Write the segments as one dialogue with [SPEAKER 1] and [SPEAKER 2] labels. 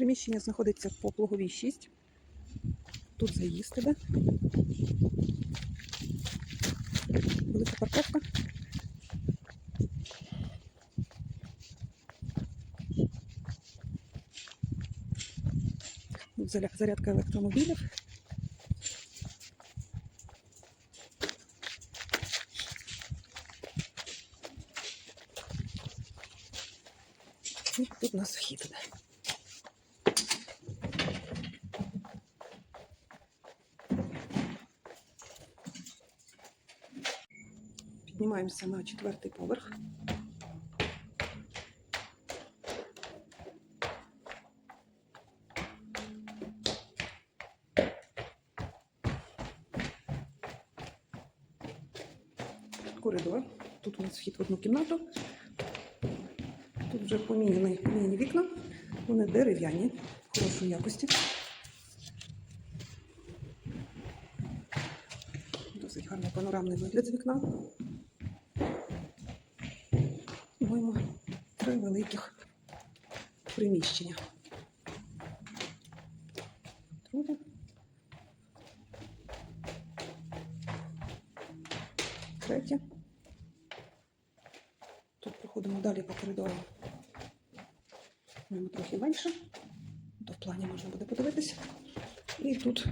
[SPEAKER 1] Приміщення знаходиться по Плуговій 6. Тут заїзд іде. Велика парковка. Тут зарядка електромобілів. Тут у нас вхід іде. Піднімаємося на четвертий поверх. Коридор. Тут у нас вхід в одну кімнату. Тут вже поміняні, поміняні вікна. Вони дерев'яні, хорошої якості. Досить гарний панорамний вигляд з вікна. Маємо три великих приміщення. Друге. Третє. Тут проходимо далі по коридору. Маємо трохи менше. То в плані можна буде подивитися. І тут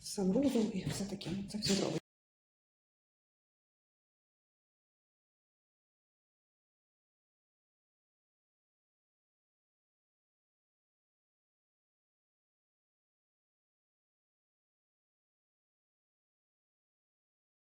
[SPEAKER 1] санвузол і все таке. Це все зробимо.